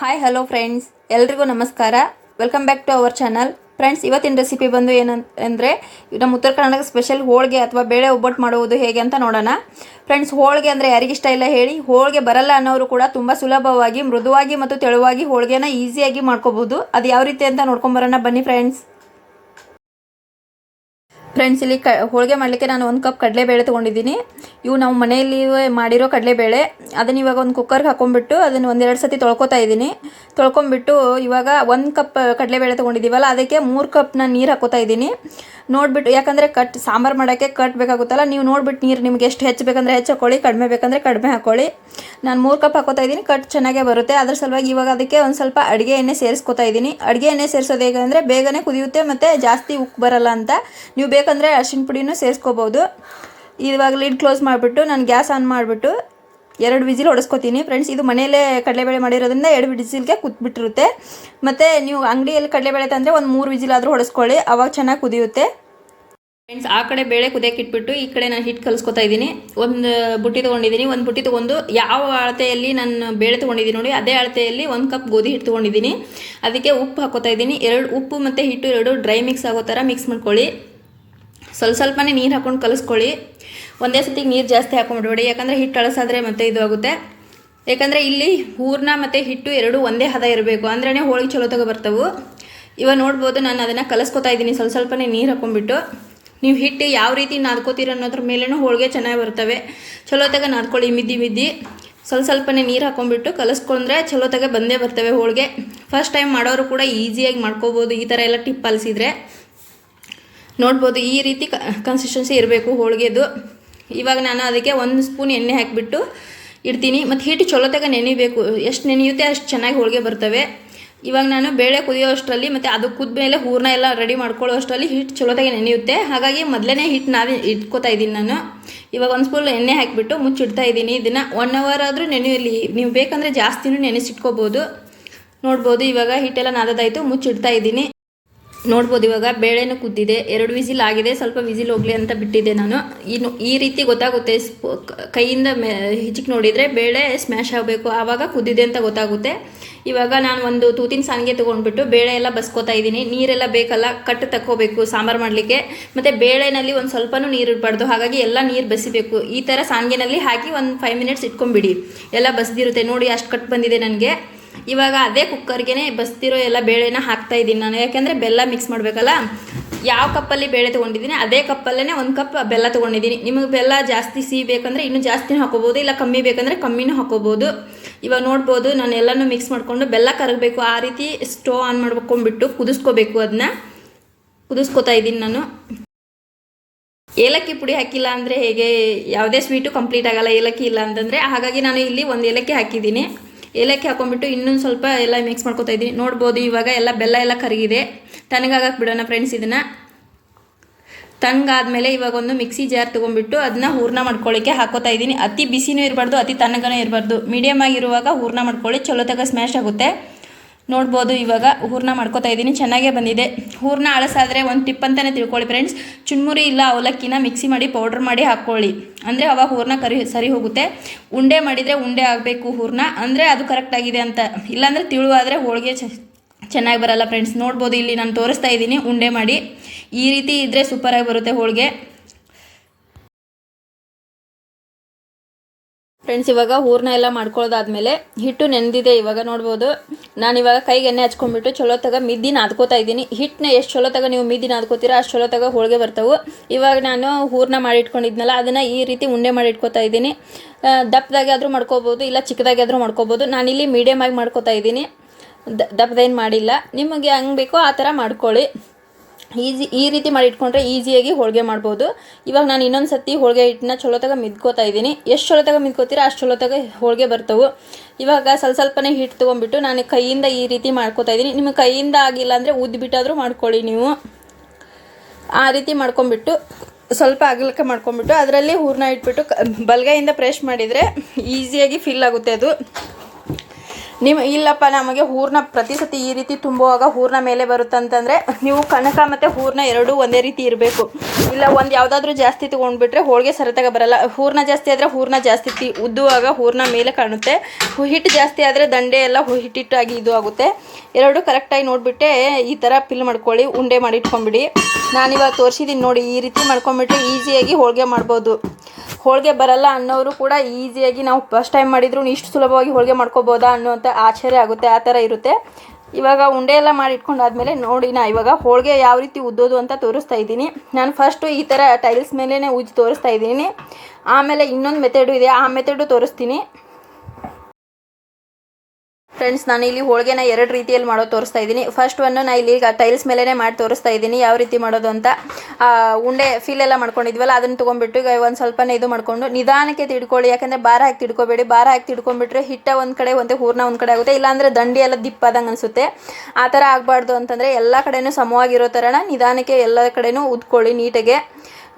Hi hello friends ಎಲ್ರಿಗೂ ನಮಸ್ಕಾರ. Welcome back to our channel friends ಇವತ್ತಿನ ರೆಸಿಪಿ ಬಂದು ಏನಂತಂದರೆ ನಮ್ಮ ಉತ್ತರ ಕರ್ನಾಟಕ ಸ್ಪೆಷಲ್ ಹೋಳಿಗೆ ಅಥವಾ ಬೇಳೆ ಒಬ್ಬಟ್ಟು ಮಾಡುವುದು ಹೇಗೆ ಅಂತ ನೋಡೋಣ. ಫ್ರೆಂಡ್ಸ್ ಹೋಳಿಗೆ ಅಂದರೆ ಯಾರಿಗಿಷ್ಟ ಇಲ್ಲ ಹೇಳಿ, ಹೋಳಿಗೆ ಬರಲ್ಲ ಅನ್ನೋರು ಕೂಡ ತುಂಬ ಸುಲಭವಾಗಿ, ಮೃದುವಾಗಿ ಮತ್ತು ತೆಳುವಾಗಿ ಹೋಳಿಗೆನ ಈಸಿಯಾಗಿ ಮಾಡ್ಕೋಬೋದು. ಅದು ಯಾವ ರೀತಿ ಅಂತ ನೋಡ್ಕೊಂಬರೋಣ ಬನ್ನಿ ಫ್ರೆಂಡ್ಸ್ ಫ್ರೆಂಡ್ಸ್ ಇಲ್ಲಿ ಕ ಹೋಳಿಗೆ ಮಾಡಲಿಕ್ಕೆ ನಾನು ಒಂದು ಕಪ್ ಕಡಲೆಬೇಳೆ ತೊಗೊಂಡಿದ್ದೀನಿ. ಇವು ನಾವು ಮನೆಯಲ್ಲಿ ಮಾಡಿರೋ ಕಡಲೆಬೇಳೆ. ಅದನ್ನು ಇವಾಗ ಒಂದು ಕುಕ್ಕರ್ಗೆ ಹಾಕೊಂಡ್ಬಿಟ್ಟು ಅದನ್ನು ಒಂದೆರಡು ಸತಿ ತೊಳ್ಕೊತಾ ಇದ್ದೀನಿ. ತೊಳ್ಕೊಂಬಿಟ್ಟು ಇವಾಗ ಒಂದು ಕಪ್ ಕಡಲೆಬೇಳೆ ತೊಗೊಂಡಿದ್ದೀವಲ್ಲ, ಅದಕ್ಕೆ ಮೂರು ಕಪ್ ನಾನು ನೀರು ಹಾಕೋತಾ ಇದ್ದೀನಿ. ನೋಡಿಬಿಟ್ಟು, ಯಾಕಂದರೆ ಕಟ್ ಸಾಂಬಾರು ಮಾಡೋಕ್ಕೆ ಕಟ್ ಬೇಕಾಗುತ್ತಲ್ಲ, ನೀವು ನೋಡ್ಬಿಟ್ಟು ನೀರು ನಿಮ್ಗೆ ಎಷ್ಟು ಹೆಚ್ಚು ಬೇಕಂದರೆ ಹೆಚ್ಚು ಹಾಕೊಳ್ಳಿ, ಕಡಿಮೆ ಬೇಕಂದರೆ ಕಡಿಮೆ ಹಾಕೊಳ್ಳಿ. ನಾನು ಮೂರು ಕಪ್ ಹಾಕೋತಾ ಇದ್ದೀನಿ ಕಟ್ ಚೆನ್ನಾಗೇ ಬರುತ್ತೆ. ಅದ್ರ ಸಲುವಾಗಿ ಇವಾಗ ಅದಕ್ಕೆ ಒಂದು ಸ್ವಲ್ಪ ಅಡುಗೆ ಎಣ್ಣೆ ಸೇರಿಸ್ಕೊತಾ ಇದ್ದೀನಿ. ಅಡುಗೆ ಎಣ್ಣೆ ಸೇರಿಸೋದು ಹೇಗೆ ಅಂದರೆ ಬೇಗನೆ ಕುದಿಯುತ್ತೆ ಮತ್ತು ಜಾಸ್ತಿ ಉಕ್ಕು ಬರಲ್ಲ ಅಂತ. ನೀವು ಬೇಕಂದರೆ ಅರ್ಶಿನ ಪುಡಿನೂ ಸೇರಿಸ್ಕೋಬೋದು. ಇವಾಗ ಲೀಡ್ ಕ್ಲೋಸ್ ಮಾಡಿಬಿಟ್ಟು, ನಾನು ಗ್ಯಾಸ್ ಆನ್ ಮಾಡಿಬಿಟ್ಟು ಎರಡು ವಿಜಿಲ್ ಹೊಡೆಸ್ಕೊತೀನಿ ಫ್ರೆಂಡ್ಸ್ ಇದು ಮನೆಯಲ್ಲೇ ಕಡಲೆಬೇಳೆ ಮಾಡಿರೋದ್ರಿಂದ ಎರಡು ವಿಸಿಲ್ಗೆ ಕುತ್ಬಿಟ್ಟಿರುತ್ತೆ. ಮತ್ತು ನೀವು ಅಂಗಡಿಯಲ್ಲಿ ಕಡಲೆಬೇಳೆ ತಂದರೆ ಒಂದು ಮೂರು ವಿಜಿಲ್ ಆದರೂ ಹೊಡೆಸ್ಕೊಳ್ಳಿ ಅವಾಗ ಚೆನ್ನಾಗಿ ಕುದಿಯುತ್ತೆ. ಫ್ರೆಂಡ್ಸ್ ಆ ಕಡೆ ಬೇಳೆ ಕುದಿಯಕ್ಕೆ ಇಟ್ಬಿಟ್ಟು, ಈ ಕಡೆ ನಾನು ಹಿಟ್ಟು ಕಲಿಸ್ಕೊತಾ ಇದ್ದೀನಿ. ಒಂದು ಬುಟ್ಟಿ ತೊಗೊಂಡಿದ್ದೀನಿ. ಒಂದು ಬುಟ್ಟಿ ತೊಗೊಂಡು ಯಾವ ಅಳತೆಯಲ್ಲಿ ನಾನು ಬೇಳೆ ತೊಗೊಂಡಿದ್ದೀನಿ ನೋಡಿ, ಅದೇ ಅಳತೆಯಲ್ಲಿ ಒಂದು ಕಪ್ ಗೋಧಿ ಹಿಟ್ಟು ತೊಗೊಂಡಿದ್ದೀನಿ. ಅದಕ್ಕೆ ಉಪ್ಪು ಹಾಕೋತಾ ಇದ್ದೀನಿ. ಎರಡು ಉಪ್ಪು ಮತ್ತು ಹಿಟ್ಟು ಎರಡು ಡ್ರೈ ಮಿಕ್ಸ್ ಆಗೋ ಥರ ಮಿಕ್ಸ್ ಮಾಡ್ಕೊಳ್ಳಿ. ಸ್ವಲ್ಪ ಸ್ವಲ್ಪನೇ ನೀರು ಹಾಕೊಂಡು ಕಲಿಸ್ಕೊಳ್ಳಿ. ಒಂದೇ ಸತಿಗೆ ನೀರು ಜಾಸ್ತಿ ಹಾಕೊಂಡ್ಬಿಡ್ಬೇಡಿ. ಯಾಕಂದರೆ ಹಿಟ್ಟು ಅಳಸಾದ್ರೆ ಮತ್ತೆ ಇದು ಆಗುತ್ತೆ. ಯಾಕಂದರೆ ಇಲ್ಲಿ ಹೂರ್ನ ಮತ್ತು ಹಿಟ್ಟು ಎರಡೂ ಒಂದೇ ಹದ ಇರಬೇಕು. ಅಂದ್ರೇ ಹೋಳಿಗೆ ಚಲೋ ತಗೋ ಬರ್ತವೆ. ಇವಾಗ ನೋಡ್ಬೋದು ನಾನು ಅದನ್ನು ಕಲಿಸ್ಕೊತಾ ಇದ್ದೀನಿ. ಸ್ವಲ್ಪ ಸ್ವಲ್ಪನೇ ನೀರು ಹಾಕೊಂಡ್ಬಿಟ್ಟು. ನೀವು ಹಿಟ್ಟು ಯಾವ ರೀತಿ ನಾದ್ಕೋತೀರ ಅನ್ನೋದ್ರ ಮೇಲೂ ಹೋಳಿಗೆ ಚೆನ್ನಾಗಿ ಬರ್ತವೆ. ಚಲೋ ತಗ ನಾದ್ಕೊಳ್ಳಿ ಮಿದ್ದಿ ಮಿದ್ದಿ. ಸ್ವಲ್ಪ ಸ್ವಲ್ಪನೇ ನೀರು ಹಾಕೊಂಡ್ಬಿಟ್ಟು ಕಲಿಸ್ಕೊಂಡ್ರೆ ಚಲೋ ತಗ ಬಂದೇ ಬರ್ತವೆ ಹೋಳಿಗೆ. ಫಸ್ಟ್ ಟೈಮ್ ಮಾಡೋರು ಕೂಡ ಈಸಿಯಾಗಿ ಮಾಡ್ಕೋಬೋದು. ಈ ಥರ ಎಲ್ಲ ಟಿಪ್ ಪಾಲಿಸಿದ್ರೆ ನೋಡ್ಬೋದು, ಈ ರೀತಿ ಕನ್ಸಿಸ್ಟೆನ್ಸಿ ಇರಬೇಕು ಹೋಳಿಗೆದು. ಇವಾಗ ನಾನು ಅದಕ್ಕೆ ಒಂದು ಸ್ಪೂನ್ ಎಣ್ಣೆ ಹಾಕಿಬಿಟ್ಟು ಇಡ್ತೀನಿ. ಮತ್ತು ಹಿಟ್ಟು ಚಲೋತಾಗ ನೆನೆಯಬೇಕು ಎಷ್ಟು ನೆನೆಯುತ್ತೆ ಅಷ್ಟು ಚೆನ್ನಾಗಿ ಹೋಳಿಗೆ ಬರ್ತವೆ. ಇವಾಗ ನಾನು ಬೇಳೆ ಕುದಿಯೋ ಅಷ್ಟರಲ್ಲಿ ಮತ್ತು ಅದು ಕುದ್ದ ಮೇಲೆ ಹೂರ್ಣ ಎಲ್ಲ ರೆಡಿ ಮಾಡ್ಕೊಳ್ಳೋ ಅಷ್ಟರಲ್ಲಿ ಹಿಟ್ಟು ಚಲೋತಾಗೆ ನೆನೆಯುತ್ತೆ. ಹಾಗಾಗಿ ಮೊದಲೇ ಹಿಟ್ಟು ನಾವೇ ಇಟ್ಕೋತಾ ಇದ್ದೀನಿ ನಾನು. ಇವಾಗ ಒಂದು ಸ್ಪೂನ್ ಎಣ್ಣೆ ಹಾಕಿಬಿಟ್ಟು ಮುಚ್ಚಿಡ್ತಾ ಇದ್ದೀನಿ. ಇದನ್ನು ಒನ್ ಅವರ್ ಆದರೂ ನೆನೆಯಲಿ ನೀವು ಬೇಕಂದರೆ ಜಾಸ್ತಿನೂ ನೆನೆಸಿಟ್ಕೋಬೋದು. ನೋಡ್ಬೋದು, ಇವಾಗ ಹಿಟ್ಟೆಲ್ಲ ನಾದದಾಯಿತು. ಮುಚ್ಚಿಡ್ತಾ ಇದ್ದೀನಿ. ನೋಡ್ಬೋದು ಇವಾಗ ಬೇಳೆನೂ ಕುದ್ದಿದೆ, ಎರಡು ವಿಸಿಲ್ ಆಗಿದೆ, ಸ್ವಲ್ಪ ವಿಸಿಲ್ ಹೋಗಲಿ ಅಂತ ಬಿಟ್ಟಿದ್ದೆ ನಾನು. ಇನ್ನು ಈ ರೀತಿ ಗೊತ್ತಾಗುತ್ತೆ ಕೈಯಿಂದ ಮೆ ಹಿಚಿಕ್ ನೋಡಿದರೆ ಬೇಳೆ ಸ್ಮ್ಯಾಶ್ ಆಗಬೇಕು, ಆವಾಗ ಕುದ್ದಿದೆ ಅಂತ ಗೊತ್ತಾಗುತ್ತೆ. ಇವಾಗ ನಾನು ಒಂದು ತೂತಿನ ಸಾನಿಗೆ ತೊಗೊಂಡ್ಬಿಟ್ಟು ಬೇಳೆ ಎಲ್ಲ ಬಸ್ಕೋತಾ ಇದ್ದೀನಿ. ನೀರೆಲ್ಲ ಬೇಕಲ್ಲ ಕಟ್ಟು ತಕ್ಕೋಬೇಕು ಸಾಂಬಾರು ಮಾಡಲಿಕ್ಕೆ. ಮತ್ತು ಬೇಳೆನಲ್ಲಿ ಒಂದು ಸ್ವಲ್ಪನೂ ನೀರು ಇರಬಾರ್ದು ಹಾಗಾಗಿ ಎಲ್ಲ ನೀರು ಬಸಿಬೇಕು. ಈ ಥರ ಸಾನಿಗೆನಲ್ಲಿ ಹಾಕಿ ಒಂದು ಫೈವ್ ಮಿನಿಟ್ಸ್ ಇಟ್ಕೊಂಬಿಡಿ ಎಲ್ಲ ಬಸ್ದಿರುತ್ತೆ, ನೋಡಿ ಅಷ್ಟು ಕಟ್ಟು ಬಂದಿದೆ ನನಗೆ. ಇವಾಗ ಅದೇ ಕುಕ್ಕರ್ಗೆ ಬಸ್ತಿರೋ ಎಲ್ಲ ಬೇಳೆನ ಹಾಕ್ತಾ ಇದ್ದೀನಿ ನಾನು. ಯಾಕೆಂದರೆ ಬೆಲ್ಲ ಮಿಕ್ಸ್ ಮಾಡಬೇಕಲ್ಲ? ಯಾವ ಕಪ್ಪಲ್ಲಿ ಬೇಳೆ ತೊಗೊಂಡಿದ್ದೀನಿ, ಅದೇ ಕಪ್ಪಲ್ಲೇ ಒಂದು ಕಪ್ ಬೆಲ್ಲ ತೊಗೊಂಡಿದ್ದೀನಿ. ನಿಮಗೆ ಬೆಲ್ಲ ಜಾಸ್ತಿ ಸಿಹಿ ಬೇಕಂದರೆ ಇನ್ನೂ ಜಾಸ್ತಿನೂ ಹಾಕೋಬೋದು ಇಲ್ಲ ಕಮ್ಮಿ ಬೇಕಂದರೆ ಕಮ್ಮಿನೂ ಹಾಕೋಬೋದು ಇವಾಗ ನೋಡ್ಬೋದು, ನಾನು ಎಲ್ಲನೂ ಮಿಕ್ಸ್ ಮಾಡಿಕೊಂಡು ಬೆಲ್ಲ ಕರಗಬೇಕು. ಆ ರೀತಿ ಸ್ಟೋವ್ ಆನ್ ಮಾಡ್ಕೊಂಡ್ಬಿಟ್ಟು ಕುದಿಸ್ಕೋಬೇಕು ಅದನ್ನ ಕುದಿಸ್ಕೋತಾ ಇದ್ದೀನಿ ನಾನು. ಏಲಕ್ಕಿ ಪುಡಿ ಹಾಕಿಲ್ಲ ಅಂದರೆ ಹೇಗೆ? ಯಾವುದೇ ಸ್ವೀಟು ಕಂಪ್ಲೀಟ್ ಆಗೋಲ್ಲ ಏಲಕ್ಕಿ ಇಲ್ಲ ಅಂತಂದರೆ. ಹಾಗಾಗಿ ನಾನು ಇಲ್ಲಿ ಒಂದು ಏಲಕ್ಕಿ ಹಾಕಿದ್ದೀನಿ. ಏಲಕ್ಕಿ ಹಾಕೊಂಡ್ಬಿಟ್ಟು ಇನ್ನೊಂದು ಸ್ವಲ್ಪ ಎಲ್ಲ ಮಿಕ್ಸ್ ಮಾಡ್ಕೊತಾ ಇದ್ದೀನಿ. ನೋಡ್ಬೋದು, ಇವಾಗ ಎಲ್ಲ ಬೆಲ್ಲ ಎಲ್ಲ ಕರಗಿದೆ. ತಣ್ಣಗಾಗಕ್ಕೆ ಬಿಡೋಣ ಫ್ರೆಂಡ್ಸ್ ಇದನ್ನು. ತಣ್ಣಗಾದ್ಮೇಲೆ ಇವಾಗ ಒಂದು ಮಿಕ್ಸಿ ಜಾರ್ ತೊಗೊಂಡ್ಬಿಟ್ಟು ಅದನ್ನ ಹೂರ್ಣ ಮಾಡ್ಕೊಳ್ಳಿಕ್ಕೆ ಹಾಕೋತಾ ಇದ್ದೀನಿ. ಅತಿ ಬಿಸಿನೂ ಇರಬಾರ್ದು, ಅತಿ ತಣ್ಣಗನೂ ಇರಬಾರ್ದು. ಮೀಡಿಯಮ್ ಆಗಿರುವಾಗ ಹೂರ್ಣ ಮಾಡ್ಕೊಳ್ಳಿ, ಚಲೋ ತಗ ಸ್ಮ್ಯಾಶ್ ಆಗುತ್ತೆ. ನೋಡ್ಬೋದು, ಇವಾಗ ಹೂರ್ಣ ಮಾಡ್ಕೋತಾ ಇದ್ದೀನಿ, ಚೆನ್ನಾಗೇ ಬಂದಿದೆ. ಹೂರ್ಣ ಅಳಸಾದರೆ ಒಂದು ಟಿಪ್ ಅಂತಲೇ ತಿಳ್ಕೊಳ್ಳಿ ಫ್ರೆಂಡ್ಸ್ ಚುನ್ಮುರಿ ಇಲ್ಲ ಅವಲಕ್ಕಿನ ಮಿಕ್ಸಿ ಮಾಡಿ ಪೌಡ್ರ್ ಮಾಡಿ ಹಾಕ್ಕೊಳ್ಳಿ. ಅಂದರೆ ಅವಾಗ ಹೂರ್ಣ ಕರಿ, ಸರಿ ಹೋಗುತ್ತೆ. ಉಂಡೆ ಮಾಡಿದರೆ ಉಂಡೆ ಆಗಬೇಕು ಹೂರ್ಣ. ಅಂದರೆ ಅದು ಕರೆಕ್ಟ್ ಆಗಿದೆ ಅಂತ. ಇಲ್ಲಾಂದರೆ ತಿಳುವಾದರೆ ಹೋಳಿಗೆ ಚೆನ್ನಾಗಿ ಬರಲ್ಲ ಫ್ರೆಂಡ್ಸ್ ನೋಡ್ಬೋದು, ಇಲ್ಲಿ ನಾನು ತೋರಿಸ್ತಾ ಇದ್ದೀನಿ, ಉಂಡೆ ಮಾಡಿ. ಈ ರೀತಿ ಇದ್ದರೆ ಸೂಪರಾಗಿ ಬರುತ್ತೆ ಹೋಳಿಗೆ. ಫ್ರೆಂಡ್ಸ್ ಇವಾಗ ಹೂರನ್ನ ಎಲ್ಲ ಮಾಡ್ಕೊಳ್ಳೋದಾದ್ಮೇಲೆ ಹಿಟ್ಟು ನೆನೆದಿದೆ, ಇವಾಗ ನೋಡ್ಬೋದು. ನಾನು ಇವಾಗ ಕೈಗೆ ಎಣ್ಣೆ ಹಚ್ಕೊಂಡ್ಬಿಟ್ಟು ಚಲೋ ತಗ ಮಿದ್ದಿ ನಾದ್ಕೋತಾ ಇದ್ದೀನಿ. ಹಿಟ್ಟನ್ನ ಎಷ್ಟು ಚಲೋ ತಗ ನೀವು ಮಿದ್ದಿ ನಾದ್ಕೋತೀರಾ, ಅಷ್ಟು ಚಲೋ ತಗ ಹೋಳಿಗೆ ಬರ್ತವೆ. ಇವಾಗ ನಾನು ಹೂರನ್ನ ಮಾಡಿಟ್ಕೊಂಡಿದ್ನಲ್ಲ, ಅದನ್ನು ಈ ರೀತಿ ಉಂಡೆ ಮಾಡಿ ಇಟ್ಕೋತಾ ಇದ್ದೀನಿ. ದಪ್ಪದಾಗಿ ದಪ್ಪದಾಗೆ ಆದರೂ ಮಾಡ್ಕೋಬೋದು, ಇಲ್ಲ ಚಿಕ್ಕದಾಗಿ ಆದರೂ ಮಾಡ್ಕೋಬೋದು ನಾನಿಲ್ಲಿ ಮೀಡಿಯಮ್ ಆಗಿ ಮಾಡ್ಕೋತಾ ಇದ್ದೀನಿ. ದಪ್ಪದೇನು ಮಾಡಿಲ್ಲ. ನಿಮಗೆ ಹಂಗೆ ಬೇಕೋ ಆ ಥರ ಮಾಡ್ಕೊಳ್ಳಿ. ಈಸಿ, ಈ ರೀತಿ ಮಾಡಿ ಇಟ್ಕೊಂಡ್ರೆ ಈಸಿಯಾಗಿ ಹೋಳಿಗೆ ಮಾಡ್ಬೋದು. ಇವಾಗ ನಾನು ಇನ್ನೊಂದು ಸತಿ ಹೋಳಿಗೆ ಹಿಟ್ಟನ್ನ ಚಲೋ ತಗ ಮಿದ್ಕೋತಾ ಇದ್ದೀನಿ. ಎಷ್ಟು ಚಲೋ ತಗ ಮಿದ್ಕೋತೀರ ಅಷ್ಟು ಚಲೋ ತಗ ಹೋಳಿಗೆ ಬರ್ತವೆ. ಇವಾಗ ಸ್ವಲ್ಪ ಸ್ವಲ್ಪನೇ ಹಿಟ್ಟು ತೊಗೊಂಡ್ಬಿಟ್ಟು ನಾನು ಕೈಯಿಂದ ಈ ರೀತಿ ಮಾಡ್ಕೋತಾ ಇದ್ದೀನಿ. ನಿಮಗೆ ಕೈಯಿಂದ ಆಗಿಲ್ಲ ಅಂದರೆ ಉದ್ದುಬಿಟ್ಟಾದರೂ ಮಾಡ್ಕೊಳ್ಳಿ ನೀವು. ಆ ರೀತಿ ಮಾಡ್ಕೊಂಬಿಟ್ಟು ಸ್ವಲ್ಪ ಅಗಲಕ್ಕೆ ಮಾಡ್ಕೊಂಬಿಟ್ಟು ಅದರಲ್ಲಿ ಹೂರ್ಣ ಇಟ್ಬಿಟ್ಟು ಬಲಗೈಯಿಂದ ಪ್ರೆಸ್ ಮಾಡಿದರೆ ಈಸಿಯಾಗಿ ಫಿಲ್ ಆಗುತ್ತೆ ಅದು. ನಿಮ್ಮ ಇಲ್ಲಪ್ಪ, ನಮಗೆ ಹೂರ್ನ ಪ್ರತಿ ಸತಿ ಈ ರೀತಿ ತುಂಬುವಾಗ ಹೂರ್ನ ಮೇಲೆ ಬರುತ್ತಂತಂದರೆ ನೀವು ಕನಕ ಮತ್ತು ಹೂರ್ನ ಎರಡೂ ಒಂದೇ ರೀತಿ ಇರಬೇಕು. ಇಲ್ಲ, ಒಂದು ಯಾವುದಾದ್ರೂ ಜಾಸ್ತಿ ತಗೊಂಡ್ಬಿಟ್ರೆ ಹೋಳಿಗೆ ಸರತಾಗ ಬರಲ್ಲ. ಹೂರ್ನ ಜಾಸ್ತಿ ಆದರೆ ಹೂರ್ನ ಜಾಸ್ತಿ ತಿ ಉದ್ದುವಾಗ ಹೂರ್ನ ಮೇಲೆ ಕಾಣುತ್ತೆ. ಹಿಟ್ಟು ಜಾಸ್ತಿ ಆದರೆ ದಂಡೆ ಎಲ್ಲ ಹಿಟ್ಟಿಟ್ಟಾಗಿ ಇದು ಆಗುತ್ತೆ. ಎರಡು ಕರೆಕ್ಟಾಗಿ ನೋಡಿಬಿಟ್ಟೆ ಈ ಥರ ಪಿಲ್ ಮಾಡ್ಕೊಳ್ಳಿ, ಉಂಡೆ ಮಾಡಿ ಇಟ್ಕೊಂಬಿಡಿ ನಾನಿವಾಗ ತೋರಿಸಿದ್ದೀನಿ ನೋಡಿ, ಈ ರೀತಿ ಮಾಡ್ಕೊಂಬಿಟ್ರೆ ಈಸಿಯಾಗಿ ಹೋಳಿಗೆ ಮಾಡ್ಬೋದು. ಹೋಳಿಗೆ ಬರಲ್ಲ ಅನ್ನೋರು ಕೂಡ ಈಸಿಯಾಗಿ ನಾವು ಫಸ್ಟ್ ಟೈಮ್ ಮಾಡಿದ್ರು ಇಷ್ಟು ಸುಲಭವಾಗಿ ಹೋಳಿಗೆ ಮಾಡ್ಕೋಬೋದಾ ಅನ್ನೋಂಥ ಆಶ್ಚರ್ಯ ಆಗುತ್ತೆ, ಆ ಥರ ಇರುತ್ತೆ. ಇವಾಗ ಉಂಡೆ ಎಲ್ಲ ಮಾಡಿ ಇಟ್ಕೊಂಡಾದ್ಮೇಲೆ ನೋಡಿ ನಾ ಇವಾಗ ಹೋಳಿಗೆ ಯಾವ ರೀತಿ ಉದ್ದೋದು ಅಂತ ತೋರಿಸ್ತಾ ಇದ್ದೀನಿ. ನಾನು ಫಸ್ಟು ಈ ಥರ ಟೈಲ್ಸ್ ಮೇಲೇ ಉಜ್ಜಿ ತೋರಿಸ್ತಾ ಇದ್ದೀನಿ. ಆಮೇಲೆ ಇನ್ನೊಂದು ಮೆಥಡು ಇದೆ, ಆ ಮೆಥಡು ತೋರಿಸ್ತೀನಿ. ಫ್ರೆಂಡ್ಸ್ ನಾನು ಇಲ್ಲಿ ಹೋಳಿಗೆನ ಎರಡು ರೀತಿಯಲ್ಲಿ ಮಾಡೋದು ತೋರಿಸ್ತಾ ಇದ್ದೀನಿ. ಫಸ್ಟ್ ಒನ್ನು ನಾನು ಇಲ್ಲಿ ಟೈಲ್ಸ್ ಮೇಲೇ ಮಾಡಿ ತೋರಿಸ್ತಾ ಇದ್ದೀನಿ. ಯಾವ ರೀತಿ ಮಾಡೋದು ಅಂತ. ಉಂಡೆ ಫೀಲ್ ಎಲ್ಲ ಮಾಡ್ಕೊಂಡಿದ್ವಲ್ಲ, ಅದನ್ನು ತೊಗೊಂಡ್ಬಿಟ್ಟು ಈಗ ಒಂದು ಸ್ವಲ್ಪನೇ ಇದು ಮಾಡಿಕೊಂಡು ನಿಧಾನಕ್ಕೆ ತಿಡ್ಕೊಳ್ಳಿ. ಯಾಕಂದರೆ ಬಾರ ಹಾಕಿ ತಿಡ್ಕೋಬೇಡಿ. ಬಾರ ಹಾಕಿ ತಿಡ್ಕೊಂಡ್ಬಿಟ್ರೆ ಹಿಟ್ಟ ಒಂದು ಕಡೆ, ಒಂದೇ ಹೂರ್ನ ಒಂದು ಕಡೆ ಆಗುತ್ತೆ. ಇಲ್ಲಾಂದರೆ ದಂಡಿ ಎಲ್ಲ ದಿಪ್ಪಾದಂಗೆ ಅನಿಸುತ್ತೆ. ಆ ಥರ ಆಗಬಾರ್ದು ಅಂತಂದರೆ ಎಲ್ಲ ಕಡೆಯೂ ಸಮವಾಗಿರೋ ಥರನ ನಿಧಾನಕ್ಕೆ ಎಲ್ಲ ಕಡೆಯೂ ಉದ್ಕೊಳ್ಳಿ ನೀಟಾಗೆ.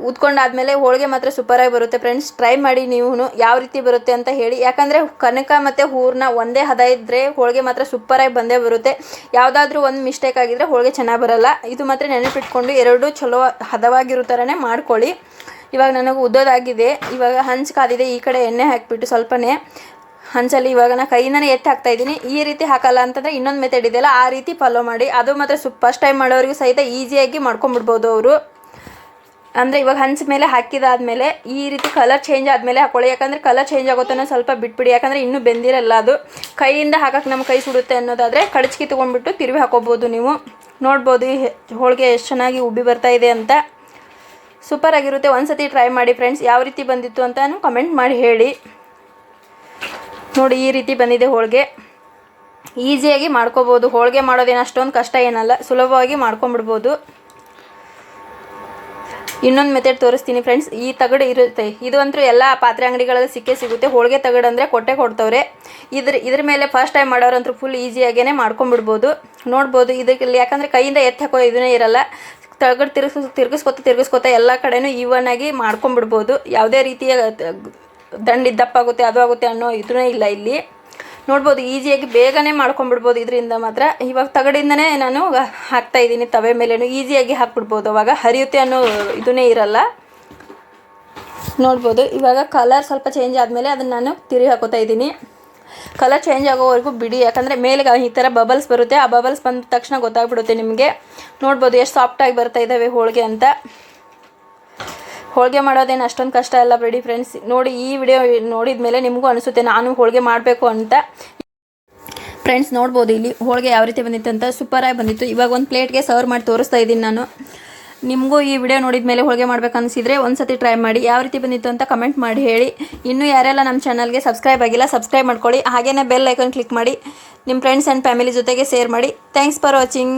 ಉದ್ಕೊಂಡಾದ್ಮೇಲೆ ಹೋಳಿಗೆ ಮಾತ್ರ ಸೂಪರಾಗಿ ಬರುತ್ತೆ. ಫ್ರೆಂಡ್ಸ್ ಟ್ರೈ ಮಾಡಿ ನೀವು ಯಾವ ರೀತಿ ಬರುತ್ತೆ ಅಂತ ಹೇಳಿ. ಯಾಕಂದರೆ ಕನಕ ಮತ್ತು ಹೂರ್ನ ಒಂದೇ ಹದ ಇದ್ದರೆ ಹೋಳಿಗೆ ಮಾತ್ರ ಸೂಪರಾಗಿ ಬಂದೇ ಬರುತ್ತೆ. ಯಾವುದಾದ್ರೂ ಒಂದು ಮಿಸ್ಟೇಕ್ ಆಗಿದ್ರೆ ಹೋಳಿಗೆ ಚೆನ್ನಾಗಿ ಬರಲ್ಲ. ಇದು ಮಾತ್ರ ನೆನಪಿಟ್ಕೊಂಡು ಎರಡೂ ಚಲೋ ಹದವಾಗಿರೋ ಥರನೇ ಮಾಡ್ಕೊಳ್ಳಿ. ಇವಾಗ ನನಗೆ ಉದ್ದೋದಾಗಿದೆ. ಇವಾಗ ಹಂಚು ಕಾದಿದೆ, ಈ ಕಡೆ ಎಣ್ಣೆ ಹಾಕಿಬಿಟ್ಟು ಸ್ವಲ್ಪನೇ. ಹಂಚಲ್ಲಿ ಇವಾಗ ನಾನು ಕೈಯಿಂದನೇ ಎತ್ತಿ ಹಾಕ್ತಾ ಇದ್ದೀನಿ. ಈ ರೀತಿ ಹಾಕಲ್ಲ ಅಂತಂದರೆ ಇನ್ನೊಂದು ಮೆಥಡ್ ಇದೆಯಲ್ಲ, ಆ ರೀತಿ ಫಾಲೋ ಮಾಡಿ. ಅದು ಮಾತ್ರ ಸು ಫಸ್ಟ್ ಟೈಮ್ ಮಾಡೋರಿಗೂ ಸಹಿತ ಈಸಿಯಾಗಿ ಮಾಡ್ಕೊಂಬಿಡ್ಬೋದು ಅವರು. ಅಂದರೆ ಇವಾಗ ಹಂಚ ಮೇಲೆ ಹಾಕಿದಾದಮೇಲೆ ಈ ರೀತಿ ಕಲರ್ ಚೇಂಜ್ ಆದಮೇಲೆ ಹಾಕೊಳ್ಳಿ. ಯಾಕಂದರೆ ಕಲರ್ ಚೇಂಜ್ ಆಗುತ್ತೋ ಸ್ವಲ್ಪ ಬಿಟ್ಬಿಡಿ. ಯಾಕಂದರೆ ಇನ್ನೂ ಬೆಂದಿರಲ್ಲ ಅದು. ಕೈಯಿಂದ ಹಾಕಕ್ಕೆ ನಮ್ಮ ಕೈ ಸುಡುತ್ತೆ ಅನ್ನೋದಾದರೆ ಕಡಚ್ಕಿ ತೊಗೊಂಡ್ಬಿಟ್ಟು ತಿರುವಿ ಹಾಕೋಬೋದು ನೀವು. ನೋಡ್ಬೋದು ಈ ಹೋಳಿಗೆ ಎಷ್ಟು ಚೆನ್ನಾಗಿ ಉಬ್ಬಿ ಬರ್ತಾ ಇದೆ ಅಂತ. ಸೂಪರ್ ಆಗಿರುತ್ತೆ. ಒಂದ್ಸತಿ ಟ್ರೈ ಮಾಡಿ ಫ್ರೆಂಡ್ಸ್ ಯಾವ ರೀತಿ ಬಂದಿತ್ತು ಅಂತ ಕಮೆಂಟ್ ಮಾಡಿ ಹೇಳಿ. ನೋಡಿ ಈ ರೀತಿ ಬಂದಿದೆ ಹೋಳಿಗೆ. ಈಸಿಯಾಗಿ ಮಾಡ್ಕೋಬೋದು. ಹೋಳಿಗೆ ಮಾಡೋದೇನು ಅಷ್ಟೊಂದು ಕಷ್ಟ ಏನಲ್ಲ. ಸುಲಭವಾಗಿ ಮಾಡ್ಕೊಂಬಿಡ್ಬೋದು ಇನ್ನೊಂದು ಮೆಥಡ್ ತೋರಿಸ್ತೀನಿ ಫ್ರೆಂಡ್ಸ್ ಈ ತಗಡು ಇರುತ್ತೆ. ಇದು ಅಂತೂ ಎಲ್ಲ ಪಾತ್ರೆ ಅಂಗಡಿಗಳಲ್ಲಿ ಸಿಕ್ಕೇ ಸಿಗುತ್ತೆ. ಹೋಳಿಗೆ ತಗಡು ಅಂದರೆ ಕೊಟ್ಟೆ ಕೊಡ್ತವ್ರೆ. ಇದ್ರ ಇದ್ರ ಮೇಲೆ ಫಸ್ಟ್ ಟೈಮ್ ಮಾಡೋರಂತೂ ಫುಲ್ ಈಸಿಯಾಗೇ ಮಾಡ್ಕೊಂಡ್ಬಿಡ್ಬೋದು. ನೋಡ್ಬೋದು ಇದಕ್ಕೆ ಯಾಕಂದರೆ ಕೈಯಿಂದ ಎತ್ತಿ ಹಾಕೋ ಇದನ್ನೇ ಇರಲ್ಲ. ತಗಡು ತಿರ್ಗಿಸ್, ತಿರ್ಗಿಸ್ಕೊತ ತಿರ್ಗಿಸ್ಕೊತ ಎಲ್ಲ ಕಡೆನೂ ಈವನ್ ಆಗಿ ಮಾಡ್ಕೊಂಡ್ಬಿಡ್ಬೋದು. ಯಾವುದೇ ರೀತಿಯ ದಂಡಿದ್ದಪ್ಪಾಗುತ್ತೆ ದಂಡಿ ದಪ್ಪಾಗುತ್ತೆ ಅದು ಆಗುತ್ತೆ ಅನ್ನೋ ಇದನ್ನೇ ಇಲ್ಲ ಇಲ್ಲಿ. ನೋಡ್ಬೋದು, ಈಸಿಯಾಗಿ ಬೇಗನೆ ಮಾಡ್ಕೊಂಡ್ಬಿಡ್ಬೋದು. ಇದರಿಂದ ಮಾತ್ರ ಇವಾಗ ತಗಡಿಂದನೇ ನಾನು ಹಾಕ್ತಾ ಇದ್ದೀನಿ ತವೆ ಮೇಲೇನು. ಈಸಿಯಾಗಿ ಹಾಕ್ಬಿಡ್ಬೋದು. ಅವಾಗ ಹರಿಯುತ್ತೆ ಅನ್ನೋ ಇದನ್ನೇ ಇರಲ್ಲ. ನೋಡ್ಬೋದು, ಇವಾಗ ಕಲರ್ ಸ್ವಲ್ಪ ಚೇಂಜ್ ಆದಮೇಲೆ ಅದನ್ನು ನಾನು ತಿರುಗಿ ಹಾಕೋತಾ ಇದ್ದೀನಿ. ಕಲರ್ ಚೇಂಜ್ ಆಗೋವರೆಗೂ ಬಿಡಿ, ಯಾಕಂದರೆ ಮೇಲೆ ಈ ಥರ ಬಬಲ್ಸ್ ಬರುತ್ತೆ. ಆ ಬಬಲ್ಸ್ ಬಂದ ತಕ್ಷಣ ಗೊತ್ತಾಗ್ಬಿಡುತ್ತೆ ನಿಮಗೆ. ನೋಡ್ಬೋದು, ಎಷ್ಟು ಸಾಫ್ಟಾಗಿ ಬರ್ತಾ ಇದ್ದಾವೆ ಹೋಳಿಗೆ ಅಂತ. ಹೋಳಿಗೆ ಮಾಡೋದೇನು ಅಷ್ಟೊಂದು ಕಷ್ಟ ಅಲ್ಲ ಬಿಡಿ ಫ್ರೆಂಡ್ಸ್ ನೋಡಿ ಈ ವಿಡಿಯೋ ನೋಡಿದ ಮೇಲೆ ನಿಮಗೂ ಅನಿಸುತ್ತೆ ನಾನು ಹೋಳಿಗೆ ಮಾಡಬೇಕು ಅಂತ. ಫ್ರೆಂಡ್ಸ್ ನೋಡ್ಬೋದು ಇಲ್ಲಿ ಹೋಳಿಗೆ ಯಾವ ರೀತಿ ಬಂದಿತ್ತು ಅಂತ. ಸೂಪರಾಗಿ ಬಂದಿತ್ತು. ಇವಾಗ ಒಂದು ಪ್ಲೇಟ್ಗೆ ಸರ್ವ್ ಮಾಡಿ ತೋರಿಸ್ತಾ ಇದ್ದೀನಿ ನಾನು. ನಿಮಗೂ ಈ ವಿಡಿಯೋ ನೋಡಿದ ಮೇಲೆ ಹೋಳಿಗೆ ಮಾಡ್ಬೇಕು ಅನಿಸಿದರೆ ಒಂದು ಸತಿ ಟ್ರೈ ಮಾಡಿ. ಯಾವ ರೀತಿ ಬಂದಿತ್ತು ಅಂತ ಕಮೆಂಟ್ ಮಾಡಿ ಹೇಳಿ. ಇನ್ನೂ ಯಾರೆಲ್ಲ ನಮ್ಮ ಚಾನಲ್ಗೆ ಸಬ್ಸ್ಕ್ರೈಬ್ ಆಗಿಲ್ಲ ಸಬ್ಸ್ಕ್ರೈಬ್ ಮಾಡ್ಕೊಳ್ಳಿ. ಹಾಗೆಯೇ ಬೆಲ್ ಐಕಾನ್ ಕ್ಲಿಕ್ ಮಾಡಿ. ನಿಮ್ಮ ಫ್ರೆಂಡ್ಸ್ ಆ್ಯಂಡ್ ಫ್ಯಾಮಿಲಿ ಜೊತೆಗೆ ಶೇರ್ ಮಾಡಿ. Thanks for watching